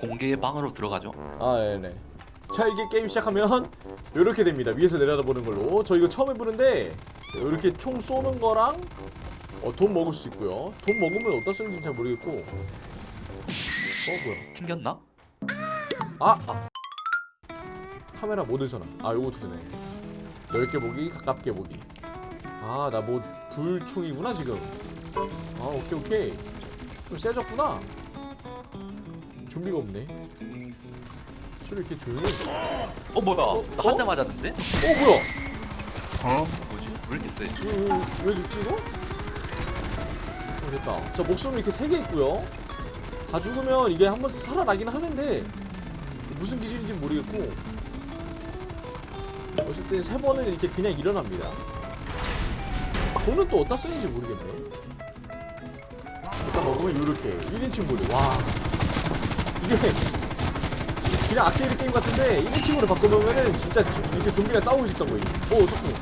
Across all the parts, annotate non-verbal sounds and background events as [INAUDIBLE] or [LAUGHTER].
공개의 방으로 들어가죠. 아 네네. 자 이게 게임 시작하면 이렇게 됩니다. 위에서 내려다보는 걸로. 저 이거 처음 해보는데 이렇게 총 쏘는 거랑 어, 돈 먹을 수 있고요. 돈 먹으면 어디다 쓰는지 잘 모르겠고. 어 뭐야? 튕겼나? 아, 아. 카메라 모드 전환. 아 요것도 되네. 넓게 보기 가깝게 보기. 아 나 뭐 불총이구나 지금. 아 오케이 오케이. 좀 세졌구나 좀비가 없네 소리 이렇게 조용해 어 뭐야? 어? 나한대 어? 맞았는데? 어 뭐야 어? 뭐지? 왜 이렇게 세? 왜, 왜, 왜 죽지 이거? 어, 됐다 자 목숨이 이렇게 세 개 있고요 다 죽으면 이게 한 번씩 살아나긴 하는데 무슨 기준인지 모르겠고 어쨌든 세 번은 이렇게 그냥 일어납니다 돈은 또 어디다 쓰는지 모르겠네 일단 먹으면 요렇게 1인칭 모드 와 이게 그냥 아케이드 게임 같은데 1인칭으로 바꿔놓으면은 진짜 조- 이렇게 좀비랑 싸우고 싶던 거예요. 오 석궁.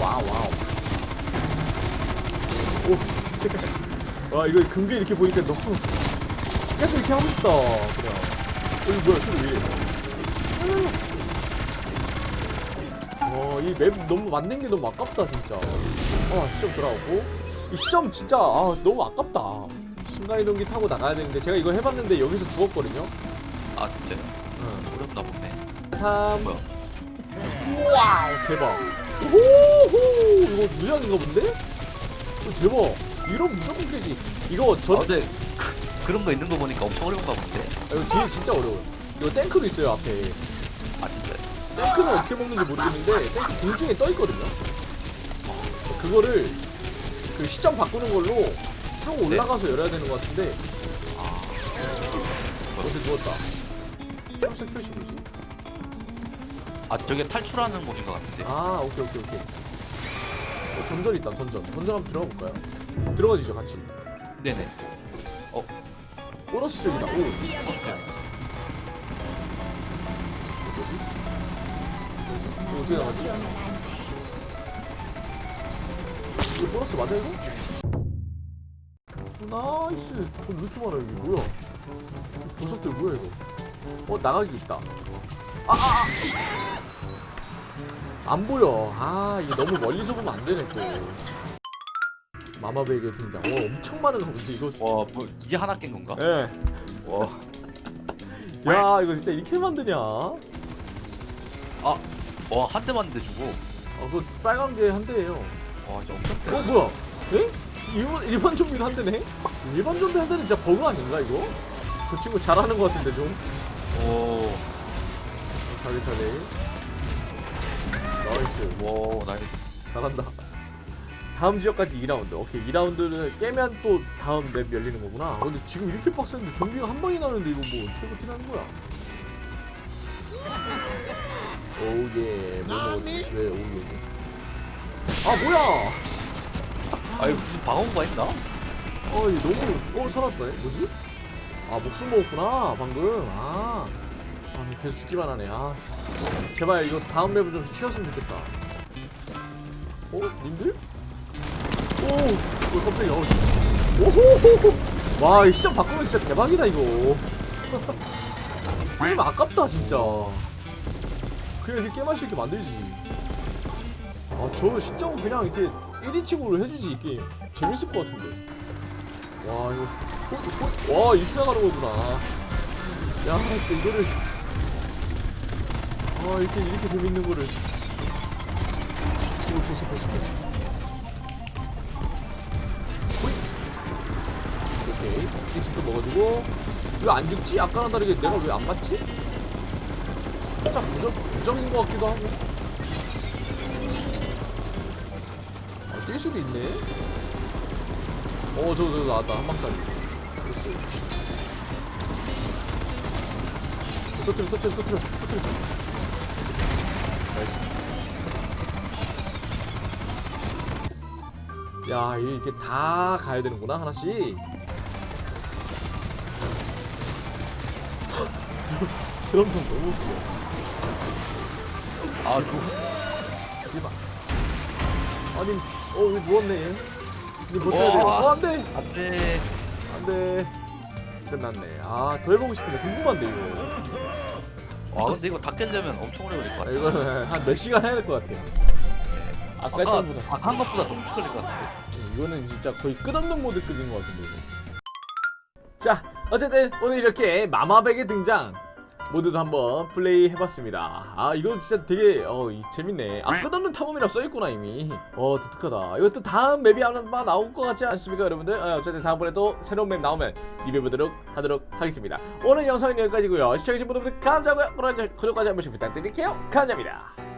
와우 와우. 오. [LAUGHS] 와 이거 금괴 이렇게 보니까 너무 계속 이렇게 하고 싶다 그냥. 여기 뭐야 소리 왜 이래 와이 맵 너무 만든 게 너무 아깝다 진짜. 아 시점 돌아오고. 이 시점 진짜 아 너무 아깝다 순간이동기 타고 나가야 되는데 제가 이거 해봤는데 여기서 죽었거든요 아 진짜요? 응. 어렵나 보네. 3 뭐야? 와우 대박 오호 이거 무장인가 본데? 어, 대박 이런 무조건 깨지 이거 전아 근데 그, 그런 거 있는 거 보니까 엄청 어려운가 본데? 아, 이거 뒤에 진짜 어려워요 이거 탱크도 있어요 앞에 아 진짜요? 탱크는 어떻게 먹는지 모르겠는데 탱크 공중에 떠 있거든요 그거를 그 시점 바꾸는 걸로 타고 올라가서 열어야 되는 것 같은데 아 어제 누웠다 초록색 표시 뭐지? 아 저게 탈출하는 곳인 것 같은데. 아 오케이 오케이 오케이 어, 던전 있다 던전 던전 한번 들어가 볼까요? 들어가지죠 같이 네네. 보너스 쪽이다 오 뭐지? 이거 어떻게 나가지? 이거 보너스 맞아 이거? 오, 나이스 돈왜 이렇게 많아 여기 뭐야 보석들 뭐야 이거 어 나가기 있다 아아아 안 보여 아 이게 너무 멀리서 보면 안 되네 또 마마베이게 등장 어 엄청 많은 거 근데 이거 진짜 와, 뭐 이게 하나 깬 건가? 예. 와, [LAUGHS] 야 이거 진짜 이렇게 만드냐? 아, 와한대 맞는데 주고. 어, 그 빨간 게 한 대예요. 와, 진짜 엄청 세. 어 뭐야? 에? 일반 일반 좀비도 한 대네? 일반 좀비 한 대는 진짜 버그 아닌가 이거? 저 친구 잘하는 것 같은데 좀. 오, 어, 잘해 잘해. 나이스. 와, 나이스. 잘한다. 다음 지역까지 2라운드. 오케이 2라운드를 깨면 또 다음 맵 열리는 거구나. 근데 지금 이렇게 빡센데 좀비가 한 방에 나오는데 이거 뭐 어떻게 버티라는 거야? 오예 뭐 먹었지? 왜 오예? 아 뭐야? 아 이거 무슨 방어구가 있나? 어, 이 너무 어 살았다. 뭐지? 아 목숨 먹었구나 방금. 아, 아 계속 죽기만 하네. 아, 씨. 제발 이거 다음 맵은 좀 쉬었으면 좋겠다. 어, 님들? 오, 왜 깜짝이야? 어, 씨. 오호, 와, 이 시점 바꾸면 진짜 대박이다 이거. [LAUGHS] 게임 아깝다 진짜. 그냥 이렇게 게임할 수 있게 만들지. 아, 저 시점 그냥 이렇게 1인칭으로 해주지 이 게임. 재밌을 것 같은데. 와 이거 호- 호- 와 이렇게 나가는 거구나 야 진짜 이거를 아 이렇게 이렇게 재밌는 거를 오 됐어 됐어 호이. 오케이 이 집도 먹어주고 왜 안 죽지? 아까랑 다르게 내가 왜 안 맞지? 살짝 부정, 부정인 것 같기도 하고 뛸 수도 있네 어, 저거, 저거 나왔다. 한 방짜리. 그렇지. 터트려, 터트려, 터트려, 터트려. 나이스. 야, 이게 다 가야 되는구나, 하나씩. [LAUGHS] 드럼, 드럼통 너무 웃겨. 아, 저 대박. 아니, 어, 왜 누웠네, 얘. 니 버텨야 돼. 우와. 어, 안 돼! 안돼. 안 돼. 끝났네 아더 해보고 싶은데 궁금한데 이거 와 근데 이거 다 깨려면 엄청 오래 걸릴 것 아, 같아. 이거는 한 몇 시간 해야 될 것 같아요 아까 아까 했던 보다 아까 한 것보다 더 걸릴 것 같아. 이거는 진짜 거의 끝없는 모드급인 것 같은데 이거. 자 어쨌든 오늘 이렇게 마마백의 등장 모두도 한번 플레이 해봤습니다. 아 이거 진짜 되게 어 이- 재밌네. 아 끝없는 탐험이라 써있구나 이미. 어 독특하다. 이것도 다음 맵이 아마 나올 것 같지 않습니까 여러분들? 어, 어쨌든 다음번에 또 새로운 맵 나오면 리뷰해보도록 하도록 하겠습니다. 오늘 영상은 여기까지고요. 시청해주신 분들 감사하고요. 구독- 구독까지 한 번씩 부탁드릴게요. 감사합니다